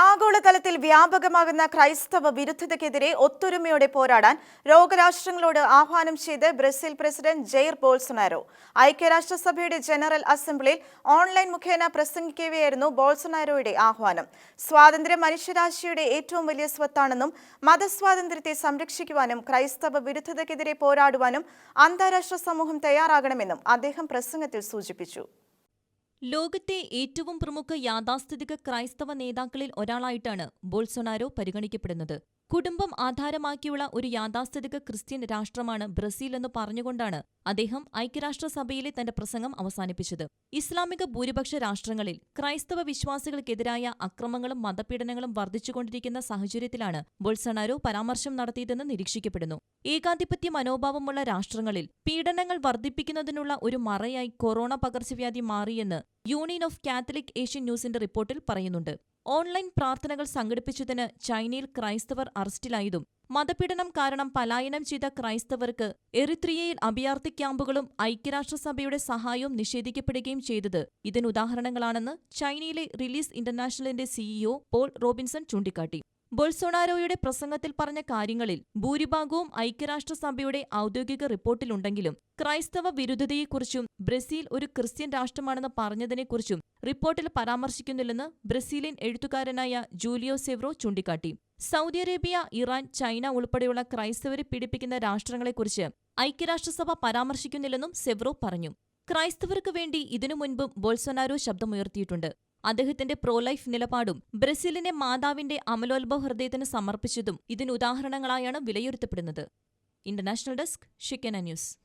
ആഗോളതലത്തിൽ വ്യാപകമാകുന്ന ക്രൈസ്തവ വിരുദ്ധതയ്ക്കെതിരെ ഒത്തൊരുമയോടെ പോരാടാൻ ലോകരാഷ്ട്രങ്ങളോട് ആഹ്വാനം ചെയ്ത് ബ്രസീൽ പ്രസിഡന്റ് ജെയർ ബോൾസൊനാരോ. ഐക്യരാഷ്ട്രസഭയുടെ ജനറൽ അസംബ്ലിയിൽ ഓൺലൈൻ മുഖേന പ്രസംഗിക്കവെയായിരുന്നു ബോൾസൊനാരോയുടെ ആഹ്വാനം. സ്വാതന്ത്ര്യം മനുഷ്യരാശിയുടെ ഏറ്റവും വലിയ സ്വത്താണെന്നും മതസ്വാതന്ത്ര്യത്തെ സംരക്ഷിക്കുവാനും ക്രൈസ്തവ വിരുദ്ധതയ്ക്കെതിരെ പോരാടുവാനും അന്താരാഷ്ട്ര സമൂഹം തയ്യാറാകണമെന്നും അദ്ദേഹം പ്രസംഗത്തിൽ സൂചിപ്പിച്ചു. ലോകത്തെ ഏറ്റവും പ്രമുഖ യാഥാസ്ഥിതിക ക്രൈസ്തവ നേതാക്കളിൽ ഒരാളായിട്ടാണ് ബോൾസൊനാരോ പരിഗണിക്കപ്പെടുന്നത്. കുടുംബം ആധാരമാക്കിയുള്ള ഒരു യാഥാസ്ഥിതിക ക്രിസ്ത്യൻ രാഷ്ട്രമാണ് ബ്രസീൽ എന്ന് പറഞ്ഞുകൊണ്ടാണ് അദ്ദേഹം ഐക്യരാഷ്ട്രസഭയിലെ തന്റെ പ്രസംഗം അവസാനിപ്പിച്ചത്. ഇസ്ലാമിക ഭൂരിപക്ഷ രാഷ്ട്രങ്ങളിൽ ക്രൈസ്തവ വിശ്വാസികൾക്കെതിരായ അക്രമങ്ങളും മതപീഡനങ്ങളും വർദ്ധിച്ചുകൊണ്ടിരിക്കുന്ന സാഹചര്യത്തിലാണ് ബൊൾസണാരോ പരാമർശം നടത്തിയതെന്ന് നിരീക്ഷിക്കപ്പെടുന്നു. ഏകാധിപത്യ മനോഭാവമുള്ള രാഷ്ട്രങ്ങളിൽ പീഡനങ്ങൾ വർദ്ധിപ്പിക്കുന്നതിനുള്ള ഒരു മറയായി കൊറോണ പകർച്ചവ്യാധി മാറിയെന്ന് യൂണിയൻ ഓഫ് കാത്തലിക് ഏഷ്യൻ ന്യൂസിന്റെ റിപ്പോർട്ടിൽ പറയുന്നുണ്ട്. ഓൺലൈൻ പ്രാർത്ഥനകൾ സംഘടിപ്പിച്ചതിന് ചൈനയിൽ ക്രൈസ്തവർ അറസ്റ്റിലായതും മതപീഡനം കാരണം പലായനം ചെയ്ത ക്രൈസ്തവർക്ക് എറിത്രിയയിൽ അഭയാർത്ഥി ക്യാമ്പുകളും ഐക്യരാഷ്ട്രസഭയുടെ സഹായവും നിഷേധിക്കപ്പെടുകയും ചെയ്തത് ഇതിനുദാഹരണങ്ങളാണെന്ന് ചൈനയിലെ റിലീസ് ഇന്റർനാഷണലിന്റെ സിഇഒ പോൾ റോബിൻസൺ ചൂണ്ടിക്കാട്ടി. ബൊൾസൊണാരോയുടെ പ്രസംഗത്തിൽ പറഞ്ഞ കാര്യങ്ങളിൽ ഭൂരിഭാഗവും ഐക്യരാഷ്ട്രസഭയുടെ ഔദ്യോഗിക റിപ്പോർട്ടിലുണ്ടെങ്കിലും ക്രൈസ്തവ വിരുദ്ധതയെക്കുറിച്ചും ബ്രസീൽ ഒരു ക്രിസ്ത്യൻ രാഷ്ട്രമാണെന്ന് പറഞ്ഞതിനെക്കുറിച്ചും റിപ്പോർട്ടിൽ പരാമർശിക്കുന്നില്ലെന്ന് ബ്രസീലിയൻ എഴുത്തുകാരനായ ജൂലിയോ സെവ്രോ ചൂണ്ടിക്കാട്ടി. സൗദി അറേബ്യ ഇറാൻ ചൈന ഉൾപ്പെടെയുള്ള ക്രൈസ്തവരെ പീഡിപ്പിക്കുന്ന രാഷ്ട്രങ്ങളെക്കുറിച്ച് ഐക്യരാഷ്ട്രസഭ പരാമർശിക്കുന്നില്ലെന്നും സെവ്രോ പറഞ്ഞു. ക്രൈസ്തവർക്ക് വേണ്ടി ഇതിനു മുൻപും ബോൾസൊനാരോ ശബ്ദമുയർത്തിയിട്ടുണ്ട്. അദ്ദേഹത്തിന്റെ പ്രോലൈഫ് നിലപാടും ബ്രസീലിനെ മാതാവിന്റെ അമലോത്ഭവ ഹൃദയത്തിന് സമർപ്പിച്ചതും ഇതിനുദാഹരണങ്ങളായാണ് വിലയിരുത്തപ്പെടുന്നത്. ഇന്റർനാഷണൽ ഡെസ്ക് ഷിക്കന ന്യൂസ്.